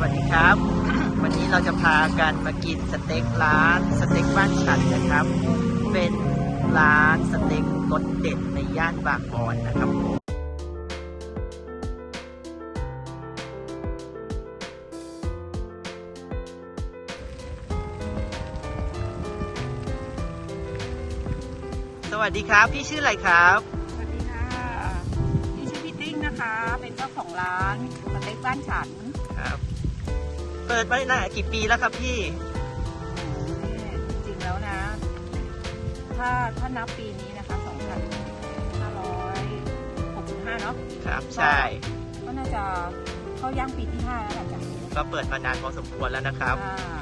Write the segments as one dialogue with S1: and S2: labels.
S1: สวัสดีครับ วันนี้เราจะพากันมากินสเต็กร้านสเต็กบ้านฉันนะครับ เป็นร้านสเต็กรสเด็ดในย่านบางบอนนะครับผมสวัสดีครับ พี่ชื่ออะไรครับ
S2: สวัสดีค่ะ นี่ชื่อพี่ติ้งนะคะ เป็นเจ้าของร้านสเต็กบ้านฉัน
S1: เปิดมาได้กี่ปีแล้วครับพี่
S2: จริงๆแล้วนะ ถ้าถ้านับปีนี้นะคะ2,565เนาะ
S1: ครับ ใช่
S2: ก็น่าจะเข้าย่างปีที่5แล้วแหละจ้ะ
S1: ก็เปิดมานานพอสมควรแล้วนะครับ
S2: อ่า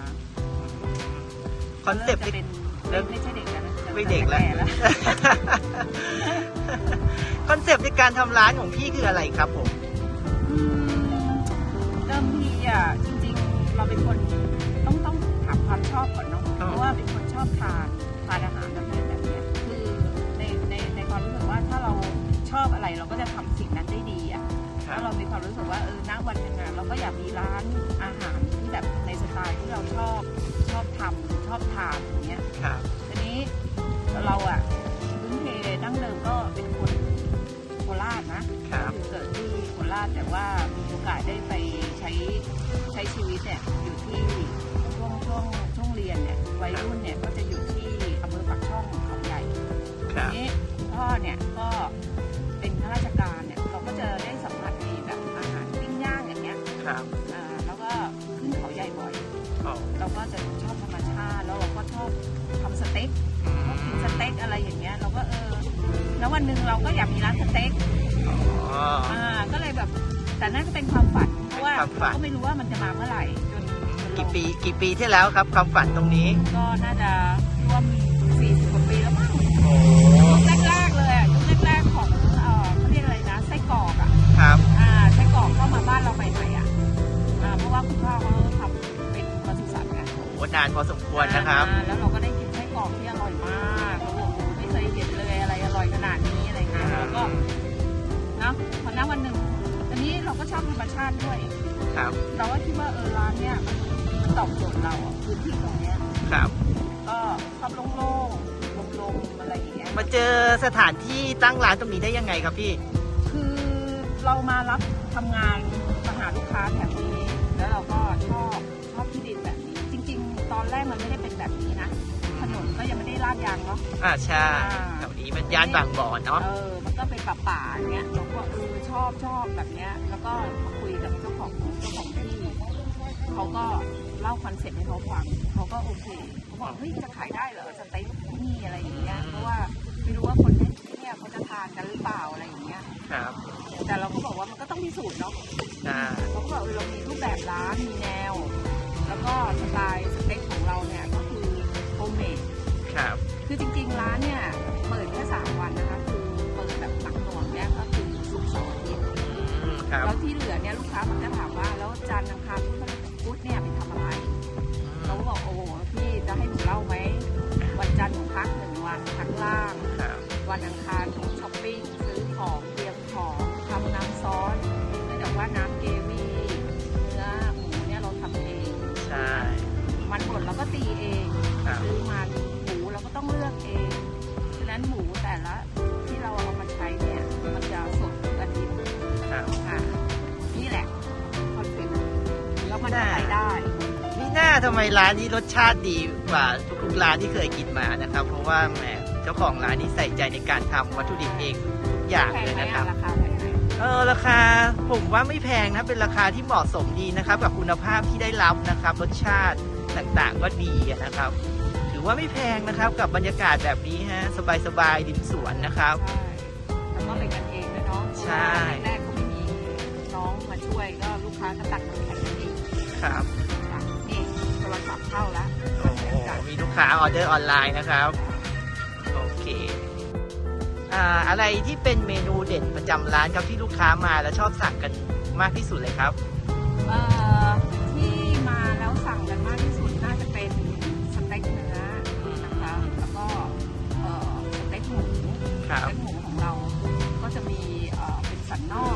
S1: คอนเซปต์
S2: จะเป็น
S1: เริ่ม
S2: ไม่ใช่เด็กแล้วนะจะ
S1: ไม่เด็กแล้ว
S2: ก่แล้ว
S1: คอนเซปต์ในการทำร้านของพี่คืออะไรครับผม
S2: อืมเดิมทีอะจริงๆ เราเป็นคนต้องต้องถามความชอบก่อนเนาะ
S1: อ๋อ
S2: เพราะว่าเป็นคนชอบทานทานอาหารประเภทแบบเนี้ยคือในในในความรู้สึกว่าถ้าเราชอบอะไรเราก็จะทำสิ่งนั้นได้ดีอะ
S1: ครั
S2: แล้ว
S1: บ
S2: เรามีความรู้สึกว่าเออณวันหนึงอะเราก็อยากมีร้านอาหารที่แบบในสไตล์ที่เราชอบชอบทำชอบทานอย่างเงี้ย
S1: ครับ
S2: ทีนี้เราอะพื้นเพดั้งเดิมก็เป็นคนโคราชนะ
S1: ครับ
S2: คือเกิดที่โคราชแต่ว่า ช้ชีวิตเนี่ยอยู่ที่ช่วงช่วงช่วงเรียนเนี่ยวัยรุ่นเนี่ยก็จะอยู่ที่อำเภอปากช่องเขาใหญ่
S1: ค
S2: ที
S1: รับ
S2: นี้คุณพ่อเนี่ยก็เป็นข้าราชการเนี่ยเราก็จะได้สัมผัสในแบบอาหารปิ้งย่างอย่างเงี้ย
S1: ครับ
S2: อ่าแล้วก็ขึ้นเขาใหญ่บ่อย
S1: อ๋อ
S2: เราก็จะชอบธรรมชาติแล้วเราก็ชอบทำสเต็ก
S1: อื
S2: ชอบกิน
S1: ม
S2: สเต็กอะไรอย่างเงี้ยเราก็เออแล้ววันหนึ่งเราก็อยากมีร้านสเต็ก
S1: อ๋อ
S2: อ่าก็เลยแบบแต่นั่นก็เป็นความฝันเพราะว่า
S1: ความฝัน
S2: เราก็ไม่รู้ว่ามันจะมาเมื่อไหร่จนจนเรา
S1: กี่ปีกี่ปีที่แล้วครับความฝันตรงนี้
S2: ก็น่าจะร่วม40กว่าปีแล้วมั้ง
S1: โอ้
S2: ยุคแรกๆเลยอะยุคแรกๆของเอ่อเขาเรียกอะไรนะไส้กรอกอะ
S1: ครับ
S2: อ่าไส้กรอกเข้ามาบ้านเราใหม่ๆอะอ่าเพราะว่าคุณพ่อเขาทำเป็นปศุสัตว์ไง
S1: โอ้นานพอสมควรนะครับ
S2: อ่าแล้วเราก็ได้กินไส้กรอกที่อร่อยมากเราบอกโอ้โหไม่เคยเห็นเลยอะไรอร่อยขนาดนี้อะไรเงี้ยแล้วก็เนาะพอณวันหนึ่งตอนนี้เราก็ชอบธรรมชาติด้วย
S1: ครับ
S2: เราก็คิดว่าเออร้านเนี้ยมันตอบโจทย์เราอะพื้นที่ตรงเนี้ย
S1: ครับ
S2: ก็ชอบโล่งๆลมๆอะไรอย่างเงี้ย
S1: มาเจอสถานที่ตั้งร้านตรงนี้ได้ยังไงครับพี่
S2: คือเรามารับทำงานมาหาลูกค้าแถวนี้ แล้วเราก็ชอบชอบที่ดินแบบนี้ จริง ๆ ตอนแรกมันไม่ได้เป็นแบบนี้นะถนนก็ยังไม่ได้ลาดยางเนาะ
S1: อ่าใช่
S2: อ่า
S1: แถวนี้มันย่านบางบ่อเนาะ
S2: เออ มันก็เป็นป่าป่าๆอย่างเงี้ยเราก็เออชอบชอบแบบเนี้ย แล้วก็ เขาก็เล่าคอนเซ็ปต์ให้เขาฟังเขาก็โอเคเขาบอกเฮ้ยจะขายได้เหรอสเต็กที่นี่อะไรอย่างเงี้ยเพราะว่าไม่รู้ว่าคนที่เนี่ยเขาจะทานกันหรือเปล่าอะไรอย่างเงี้ย
S1: ครับ
S2: แต่เราก็บอกว่ามันก็ต้องพิสูจน์เนาะ
S1: อ่า
S2: เขาก็บอกเออเรามีรูปแบบร้านมีแนว แล้วก็สไตล์สเต็กของเราเนี่ยก็คือโฮมเมด
S1: ครับ
S2: คือจริงๆร้านเนี่ยเปิดแค่สามวันนะคะคือเปิดแบบหนักหน่วงเนี่ยก็คือศุกร์เสาร์อาทิตย์
S1: อืมครับ
S2: แล้วที่เหลือเนี่ยลูกค้ามันจะถามว่าแล้วจันทร์อังคาร ล่าง
S1: ครับ
S2: วันอังคารหนูช้อปปิ้งซื้อของเตรียมของทำน้ำซอสเนื่องจากว่าน้ำเกวี่เนื้อหมูเนี่ยเราทำเอง
S1: ใช่
S2: มันบดเราก็ตีเอง
S1: ครับ
S2: ซื้อมาหมูเราก็ต้องเลือกเองฉะนั้นหมูแต่ละที่เราเอามาใช้เนี่ยมันจะสดทุกอาทิตย์
S1: ครับ
S2: ค่ะนี่แหละคอนเซ็ปต์แล้วมันจะไปได้
S1: นี่น่าทำไมร้านนี้รสชาติดีกว่าทุกๆร้านที่เคยกินมานะครับ เพราะว่าแหม เจ้าของร้านนี้ใส่ใจในการทำวัตถุดิบเองทุกอย่าง
S2: แพง
S1: เลย
S2: ไหม
S1: นะค
S2: อะ
S1: รับ
S2: ราคาแพงไหม
S1: เออราคาผมว่าไม่แพงนะเป็นราคาที่เหมาะสมดีนะครับ กับคุณภาพที่ได้รับนะครับ รสชาติต่างๆก็ดีนะครับ ถือว่าไม่แพงนะครับกับบรรยากาศแบบนี้ฮะสบายๆริมสวนนะครับ
S2: ใช่แล้วก็เป็นกันเองด้วยเนาะ
S1: ใช่
S2: แรกๆก็ไม่มีน้องมาช่วยก็ลูกค้าก็ตักน้ำแข็งกันเอง
S1: ครับ
S2: ค่ะนี่โทรศัพท์เข้าแล้ว
S1: โอ้โหมีลูกค้าออเดอร์ออนไลน์นะครับโอเค อ่าอะไรที่เป็นเมนูเด่นประจำร้านครับที่ลูกค้ามาแล้วชอบสั่งกันมากที่สุดเลยครับ
S2: เอ่อที่มาแล้วสั่งกันมากที่สุดน่าจะเป็นสเต็กเนื้อนะคะแล้วก็เอ่อสเต็กหมู
S1: ครับ
S2: สเต็กหมูของเราก็จะมีเอ่อเป็นสันนอก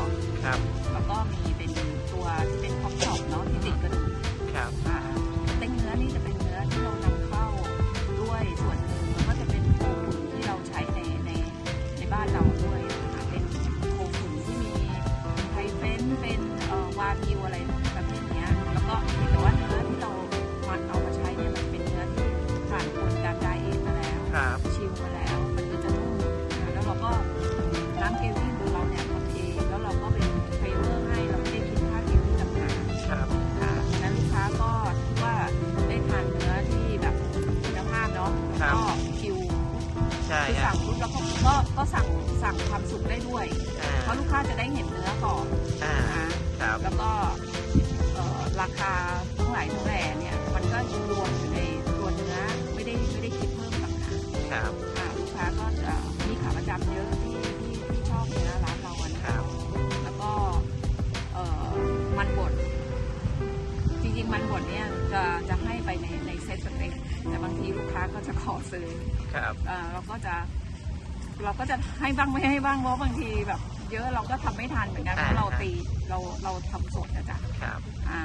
S2: สั่งทำสุขได้ด้วย
S1: เพราะลู
S2: ก
S1: ค้า
S2: จะได้เห็นเนื้อก่อน
S1: นะครับ
S2: แล้วก็ราคาทั้งหลายทั้งแหล่เนี่ยมันก็รวมอยู่ในตัวเนื้อไม่ได้ไม่ได้
S1: คิดเพิ่
S2: มต่างหากครับลูกค้าก็จะมีขาประจำเยอะที่ที่ที่ชอบเนื้อร้านเราอะนะ
S1: ครับ
S2: แล้วก็มันบด จริงๆ มันบดเนี่ยจะจะให้ไปในในเซ็ตสเป็กแต่บางทีลูกค้าก็จะขอซื้อ
S1: ครับ
S2: เอ่อเราก็จะ เราก็จะให้บ้างไม่ให้บ้างเพราะบางทีแบบ เยอะเราก็ทำไม่ทันเหมือนกันเพราะเราตีเราเราทำสดนะจ๊ะ
S1: ครับ
S2: อ่า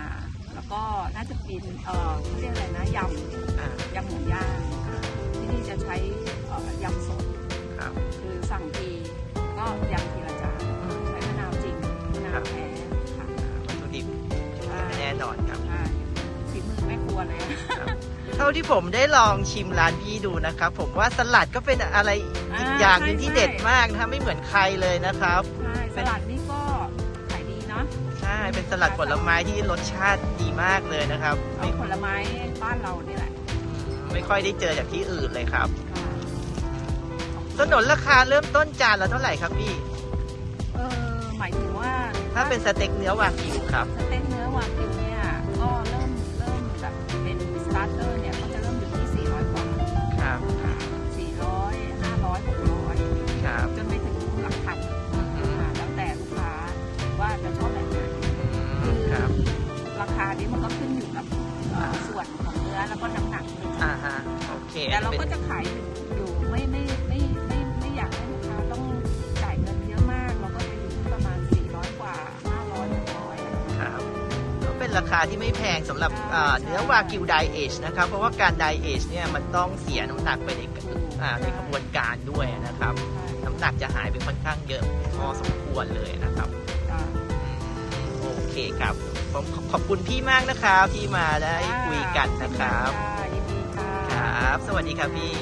S2: แล้วก็น่าจะเป็นเอ่อเขาเรียกอะไรนะย
S1: อ่าำ
S2: ยำหมูย่างที่นี่จะใช้เอ่อยำ ท่าที่
S1: ผมได้ลองชิมร้านพี่ดูนะครับ ผมว่าสลัดก็เป็นอะไรอีกอย่างหนึ่งที่เด็ดมากนะครับไม่เหมือนใครเลยนะครับ
S2: ใช่สลัดนี่ก็ขายดีเนาะ
S1: ใช่เป็นสลัดผลไม้ที่รสชาติดีมากเลยนะครับ
S2: เอา
S1: ไม่
S2: ผลไม้บ้านเรานี่แหละ
S1: ไม่ค่อยได้เจอจากที่อื่นเลยครับ
S2: ค่ะ
S1: สนนราคาเริ่มต้นจานละเท่าไหร่ครับพี่
S2: เออหมายถึงว่า
S1: ถ้าเป็นสเต็กเนื้อวากิวครับ
S2: สเต็กเนื้อวากิวเนี่ยก็เริ่มเริ่มแบบเป็นสตาร์เตอร์เนี่ยก็ แล้วก็น้ำหนักด้วย
S1: อ่าฮะโอเค
S2: แต่เรา
S1: เป็น
S2: ก็จะขายอยู่ไม่ไม่ไม่ไม่ไม่อยากให้ลูกค้าต้องจ่ายเงินเยอะมาก เราก็จะอยู่ที่ประมาณ 400 กว่า 500 600
S1: ครับก็เป็นราคาที่ไม่แพงสำหรับ
S2: ใช่
S1: อ่า
S2: ใช่
S1: เนื้อวากิวไดเอชนะครับ เพราะว่าการไดเอชเนี่ยมันต้องเสียน้ำหนักไปในอ่าในกระบวนการด้วยนะครับ น้ำหนักจะหายไปค่อนข้างเยอะพอสมควรเลยนะครับ
S2: อ่า
S1: โอเคครับผม ขอบคุณพี่มากนะครับที่มาได้คุยกันนะครับครับ สวัสดีครับพี่